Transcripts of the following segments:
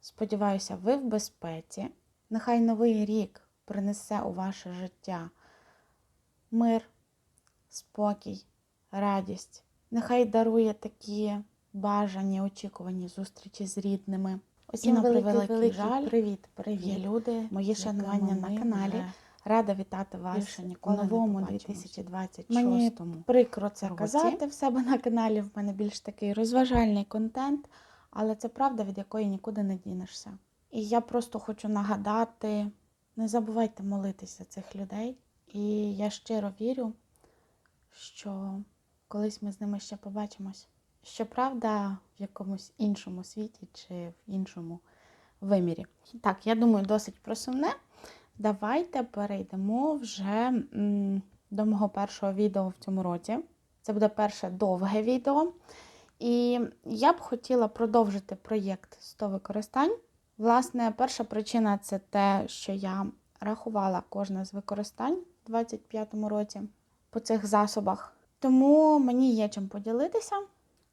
Сподіваюся, ви в безпеці. Нехай новий рік принесе у ваше життя мир, спокій, радість. Нехай дарує такі бажані, очікувані зустрічі з рідними. Усім на великий, превеликий великий жаль, привіт, привіт. є люди, мої шанування на каналі. вже Рада вітати вас у новому побачимось. 2026 Мені Прикро це році. казати в себе на каналі. В мене більш такий розважальний контент, але це правда, від якої нікуди не дінешся. І я просто хочу нагадати: не забувайте молитися цих людей. І я щиро вірю, що колись ми з ними ще побачимось. Щоправда, в якомусь іншому світі чи в іншому вимірі. Так, я думаю, досить про сумне. Давайте перейдемо вже до мого першого відео в цьому році. Це буде перше довге відео. І я б хотіла продовжити проєкт 100 використань. Власне, перша причина це те, що я рахувала кожне з використань у 2025 році по цих засобах. Тому мені є чим поділитися.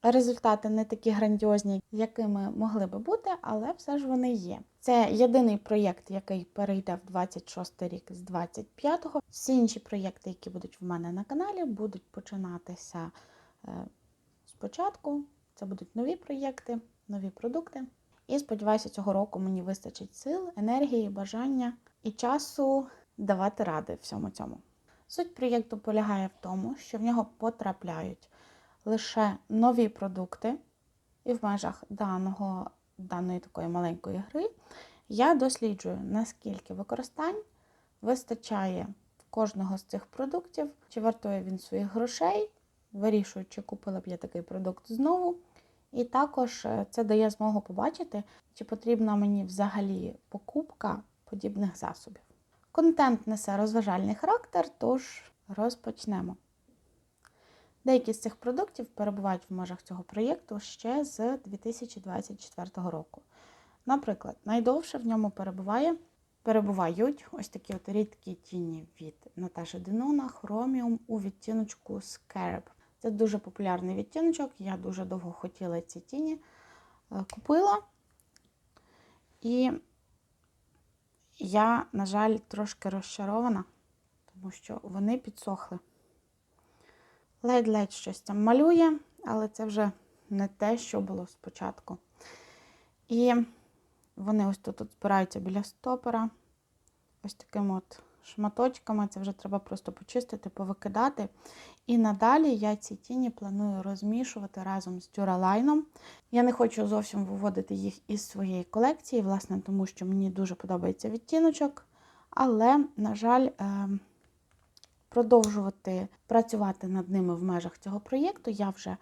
Результати не такі грандіозні, якими могли би бути, але все ж вони є. Це єдиний проєкт, який перейде в 26 рік з 25-го. Всі інші проєкти, які будуть в мене на каналі, будуть починатися е, спочатку. Це будуть нові проєкти, нові продукти. І сподіваюся, цього року мені вистачить сил, енергії, бажання і часу давати ради всьому цьому. Суть проєкту полягає в тому, що в нього потрапляють лише нові продукти, і в межах даного, даної такої маленької гри я досліджую, наскільки використань вистачає в кожного з цих продуктів, чи вартує він своїх грошей, вирішую, чи купила б я такий продукт знову. І також е, це дає змогу побачити, чи потрібна мені взагалі покупка подібних засобів. Контент несе розважальний характер, тож розпочнемо. Деякі з цих продуктів перебувають в межах цього проєкту ще з 2024 року. Наприклад, найдовше в ньому перебуває, перебувають ось такі от рідкі тіні від Наташі Денона Chromium у відтіночку Scarab. Це дуже популярний відтіночок, я дуже довго хотіла ці тіні. Е, Купила. І я, на жаль, трошки розчарована, тому що вони підсохли. Ледь-ледь щось там малює, але це вже не те, що було спочатку. І вони ось тут от збираються біля стопора. Ось такими от шматочками. Це вже треба просто почистити, повикидати. І надалі я ці тіні планую розмішувати разом з дюралайном. Я не хочу зовсім виводити їх із своєї колекції, власне, тому що мені дуже подобається відтіночок. Але, на жаль, ем, продовжувати працювати над ними в межах цього проєкту я вже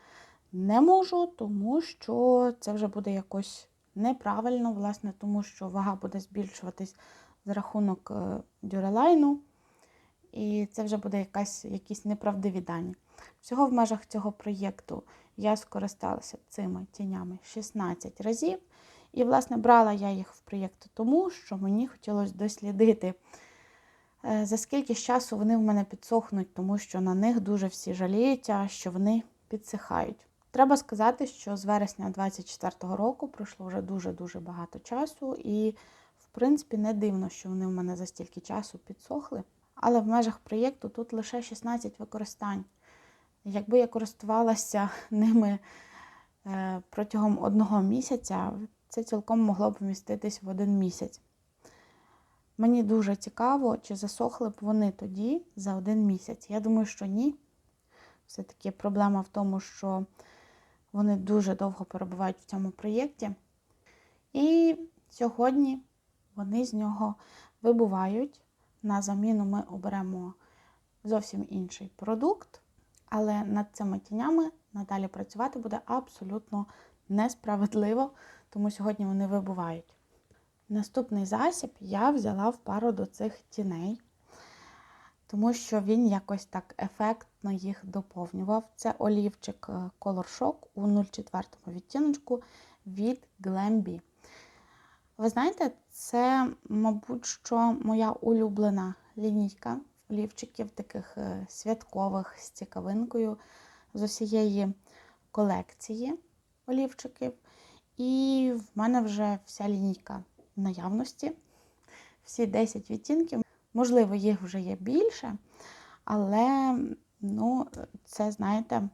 не можу, тому що це вже буде якось неправильно, власне, тому що вага буде збільшуватись за рахунок е, дюралайну, і це вже буде якась, якісь неправдиві дані. Всього в межах цього проєкту я скористалася цими тінями 16 разів. І, власне, брала я їх в проєкт тому, що мені хотілося дослідити, е, за скільки часу вони в мене підсохнуть, тому що на них дуже всі жаліють, що вони підсихають. Треба сказати, що з вересня 2024 року пройшло вже дуже-дуже багато часу, і, в принципі, не дивно, що вони в мене за стільки часу підсохли. Але в межах проєкту тут лише 16 використань. Якби я користувалася ними е, протягом одного місяця, це цілком могло б вміститись в один місяць. Мені дуже цікаво, чи засохли б вони тоді за один місяць. Я думаю, що ні. Все-таки проблема в тому, що вони дуже довго перебувають в цьому проєкті. І сьогодні вони з нього вибувають. На заміну ми оберемо зовсім інший продукт, але над цими тінями надалі працювати буде абсолютно несправедливо, тому сьогодні вони вибувають. Наступний засіб я взяла в пару до цих тіней, тому що він якось так ефектно їх доповнював. Це олівчик е, Color Shock у 04 відтіночку від Glambi. Ви знаєте, це, мабуть, що моя улюблена лінійка олівчиків, таких е, святкових з цікавинкою з усієї колекції олівчиків. І в мене вже вся лінійка в наявності. Всі 10 відтінків. Можливо, їх вже є більше, але ну, це, знаєте,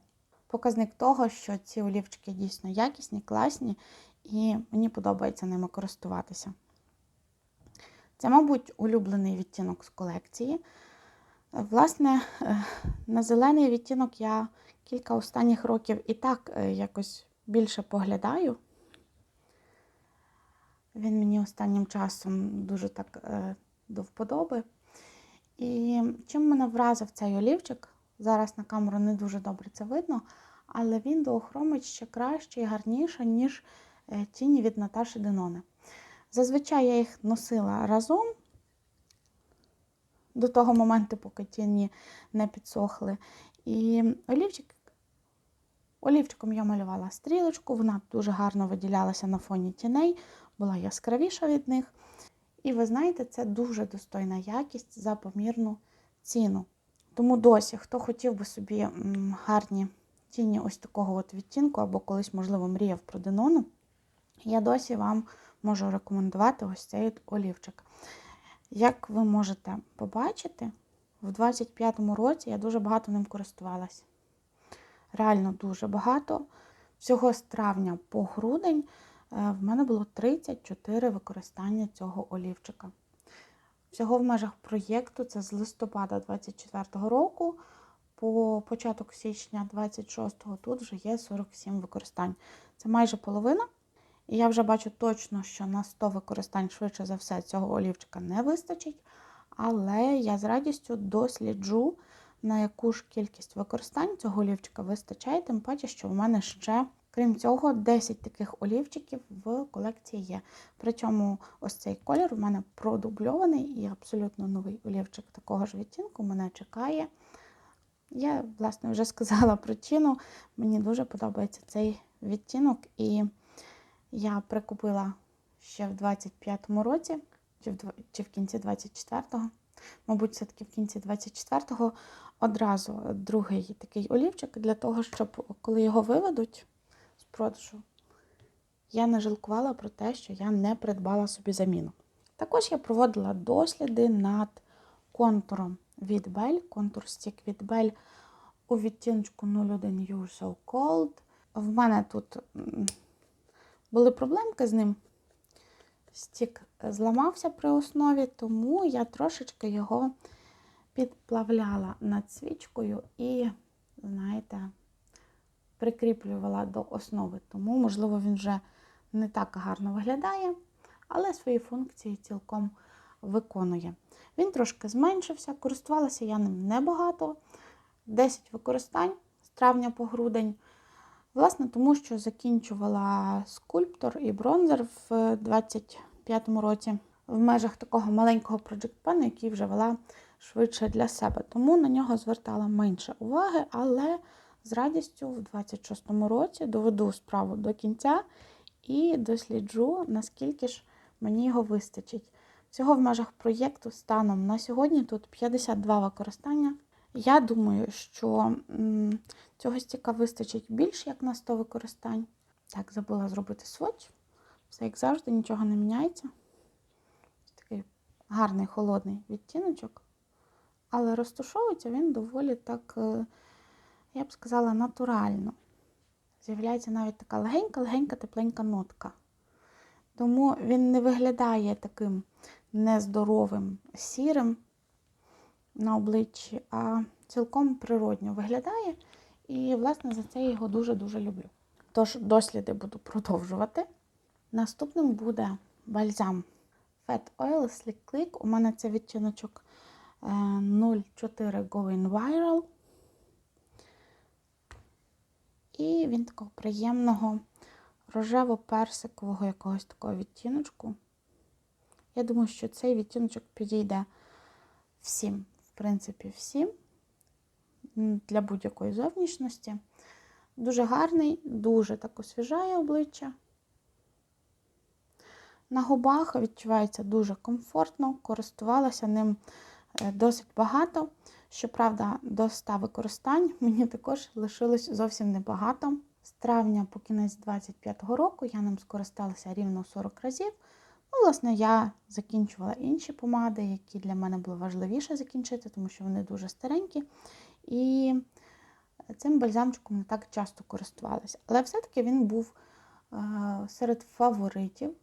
показник того, що ці олівчики дійсно якісні, класні, і мені подобається ними користуватися. Це, мабуть, улюблений відтінок з колекції. Власне, е, на зелений відтінок я кілька останніх років і так е, якось більше поглядаю. Він мені останнім часом дуже так е, до вподоби. І чим мене вразив цей олівчик, зараз на камеру не дуже добре це видно, але він доохромить ще краще і гарніше, ніж тіні від Наташі Денони. Зазвичай я їх носила разом до того моменту, поки тіні не підсохли. І олівчик, олівчиком я малювала стрілочку, вона дуже гарно виділялася на фоні тіней, була яскравіша від них. І ви знаєте, це дуже достойна якість за помірну ціну. Тому досі, хто хотів би собі гарні тіні ось такого от відтінку, або колись, можливо, мріяв про Денону, я досі вам можу рекомендувати ось цей олівчик. Як ви можете побачити, в 25-му році я дуже багато ним користувалась. Реально дуже багато. Всього з травня по грудень е, в мене було 34 використання цього олівчика. Всього в межах проєкту це з листопада 24-го року по початок січня 26-го тут вже є 47 використань. Це майже половина. І я вже бачу точно, що на 100 використань, швидше за все, цього олівчика не вистачить. Але я з радістю досліджу, на яку ж кількість використань цього олівчика вистачає, тим паче, що в мене ще, крім цього, 10 таких олівчиків в колекції є. Причому ось цей колір у мене продубльований і абсолютно новий олівчик такого ж відтінку мене чекає. Я, власне, вже сказала причину. Мені дуже подобається цей відтінок, і я прикупила ще в 25-му році, чи в, чи в кінці 24-го, мабуть, все-таки в кінці 24-го одразу другий такий олівчик для того, щоб коли його виведуть з продажу, я не жалкувала про те, що я не придбала собі заміну. Також я проводила досліди над контуром від Bell, контур стік від Bell у відтіночку 01 You're So Cold. В мене тут були проблемки з ним. Стік зламався при основі, тому я трошечки його підплавляла над свічкою і, знаєте, прикріплювала до основи. Тому, можливо, він вже не так гарно виглядає, але свої функції цілком виконує. Він трошки зменшився, користувалася я ним небагато. 10 використань з травня по грудень. Власне, тому що закінчувала скульптор і бронзер в 25-му році в межах такого маленького проджект-пену, який вже вела швидше для себе. Тому на нього звертала менше уваги, але з радістю в 26-му році доведу справу до кінця і досліджу, наскільки ж мені його вистачить. Всього в межах проєкту станом на сьогодні тут 52 використання. Я думаю, що цього стіка вистачить більше, як на 100 використань. Так, забула зробити сводч. Все як завжди, нічого не міняється. Такий гарний холодний відтіночок. Але розташовується він доволі так, е, я б сказала, натурально. З'являється навіть така легенька-легенька тепленька нотка. Тому він не виглядає таким нездоровим, сірим на обличчі, а цілком природньо виглядає. І, власне, за це я його дуже-дуже люблю. Тож, досліди буду продовжувати. Наступним буде бальзам Fat Oil Slick Click. У мене це відтіночок е, 04 Going Viral. І він такого приємного рожево-персикового якогось такого відтіночку. Я думаю, що цей відтіночок підійде всім, принципі, всім для будь-якої зовнішності. Дуже гарний, дуже так освіжає обличчя. На губах відчувається дуже комфортно, користувалася ним е, досить багато. Щоправда, до 100 використань мені також лишилось зовсім небагато. З травня по кінець 25-го року я ним скористалася рівно 40 разів. Власне, я закінчувала інші помади, які для мене було важливіше закінчити, тому що вони дуже старенькі. І цим бальзамчиком не так часто користувалася. Але все-таки він був е, серед фаворитів.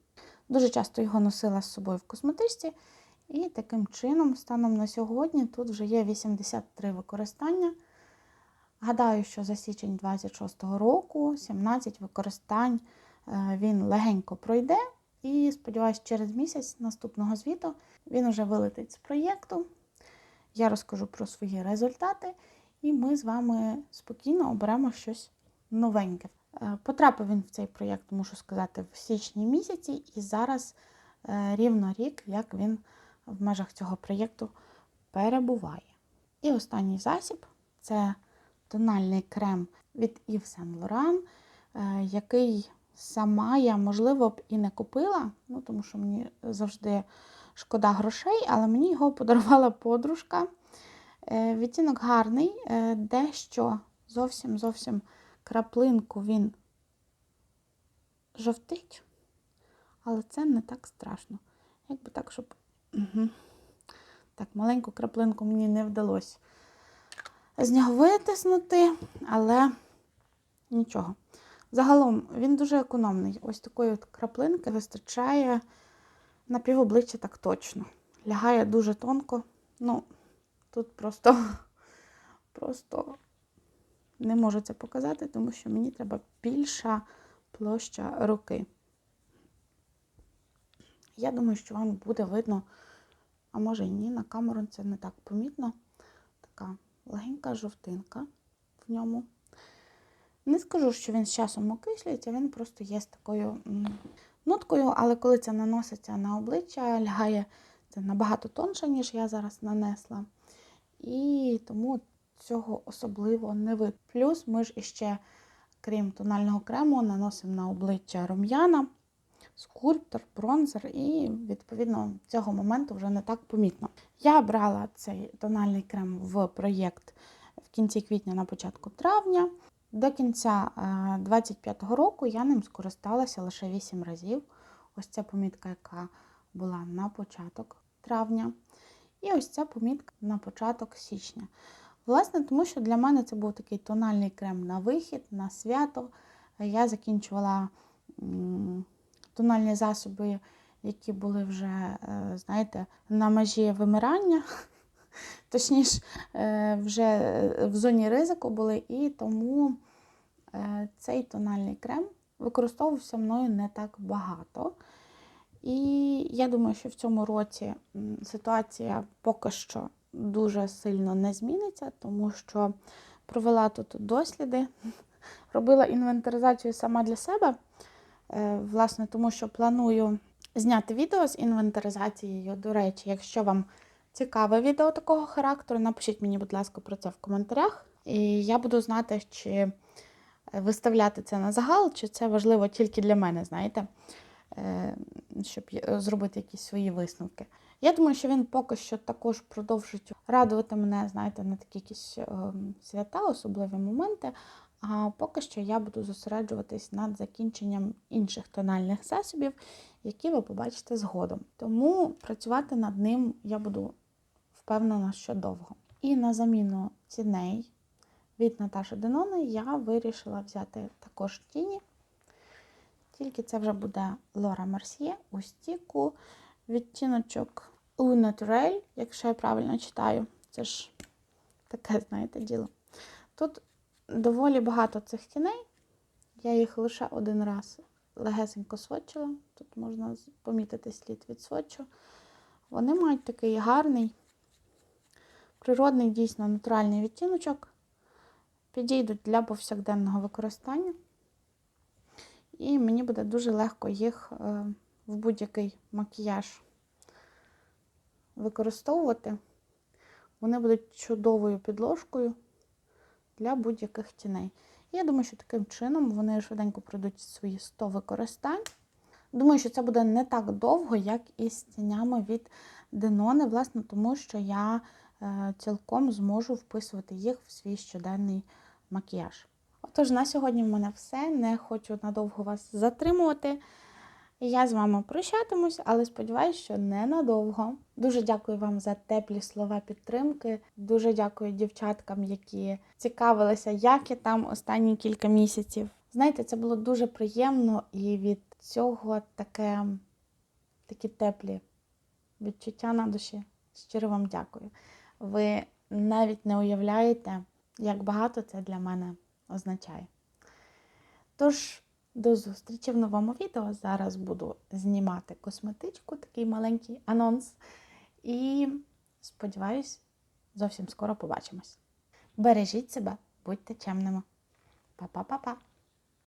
Дуже часто його носила з собою в косметичці. І таким чином, станом на сьогодні, тут вже є 83 використання. Гадаю, що за січень 26-го року 17 використань е, він легенько пройде. І сподіваюся, через місяць наступного звіту він вже вилетить з проєкту. Я розкажу про свої результати, і ми з вами спокійно оберемо щось новеньке. Е, Потрапив він в цей проєкт, мушу сказати, в січні місяці, і зараз е, рівно рік, як він в межах цього проєкту перебуває. І останній засіб це тональний крем від Yves Saint Laurent, е, який сама я, можливо, б і не купила, ну, тому що мені завжди шкода грошей, але мені його подарувала подружка. Е, Відтінок гарний, е, дещо зовсім зовсім краплинку він жовтить, але це не так страшно. Якби так, щоб. Угу. Так, маленьку краплинку мені не вдалося з нього витиснути, але нічого. Загалом він дуже економний. Ось такої от краплинки вистачає на півобличчя так точно. Лягає дуже тонко. Ну, тут просто, просто не можу це показати, тому що мені треба більша площа руки. Я думаю, що вам буде видно, а може і ні, на камеру це не так помітно. Така легенька жовтинка в ньому. Не скажу, що він з часом окислюється, він просто є з такою ноткою, але коли це наноситься на обличчя, лягає це набагато тонше, ніж я зараз нанесла. І тому цього особливо не видно. Плюс ми ж іще, крім тонального крему, наносимо на обличчя рум'яна, скульптор, бронзер, і, відповідно, цього моменту вже не так помітно. Я брала цей тональний крем в проєкт в кінці квітня, на початку травня. До кінця 25-го року я ним скористалася лише 8 разів. Ось ця помітка, яка була на початок травня. І ось ця помітка на початок січня. Власне, тому що для мене це був такий тональний крем на вихід, на свято. Я закінчувала тональні засоби, які були вже, е, знаєте, на межі вимирання. Точніше, вже в зоні ризику були, і тому е, цей тональний крем використовувався мною не так багато. І я думаю, що в цьому році ситуація поки що дуже сильно не зміниться, тому що провела тут досліди, робила інвентаризацію сама для себе. Е, власне, тому що планую зняти відео з інвентаризацією. До речі, якщо вам цікаве відео такого характеру, напишіть мені, будь ласка, про це в коментарях. І я буду знати, чи виставляти це на загал, чи це важливо тільки для мене, знаєте, е, щоб зробити якісь свої висновки. Я думаю, що він поки що також продовжить радувати мене, знаєте, на такі якісь ем, свята, особливі моменти. А поки що я буду зосереджуватись над закінченням інших тональних засобів, які ви побачите згодом. Тому працювати над ним я буду впевнена, що довго. І на заміну ціней від Наташі Денони я вирішила взяти також тіні. Тільки це вже буде Лора Мерсьє у стіку, відтіночок У Naturel, якщо я правильно читаю. Це ж таке, знаєте, діло. Тут доволі багато цих тіней. Я їх лише один раз легесенько сводчила. Тут можна помітити слід від сводчу. Вони мають такий гарний, природний, дійсно натуральний відтіночок. Підійдуть для повсякденного використання. І мені буде дуже легко їх е, в будь-який макіяж використовувати. Вони будуть чудовою підложкою для будь-яких тіней. І я думаю, що таким чином вони швиденько пройдуть свої 100 використань. Думаю, що це буде не так довго, як і з тінями від Денони, власне, тому що я цілком зможу вписувати їх в свій щоденний макіяж. Отож, на сьогодні в мене все. Не хочу надовго вас затримувати. Я з вами прощатимусь, але сподіваюся, що ненадовго. Дуже дякую вам за теплі слова підтримки. Дуже дякую дівчаткам, які цікавилися, як я там останні кілька місяців. Знаєте, це було дуже приємно і від цього таке, такі теплі відчуття на душі. Щиро вам дякую. Ви навіть не уявляєте, як багато це для мене означає. Тож, до зустрічі в новому відео. Зараз буду знімати косметичку, такий маленький анонс. І сподіваюсь, зовсім скоро побачимось. Бережіть себе, будьте чемними. Па-па-па-па!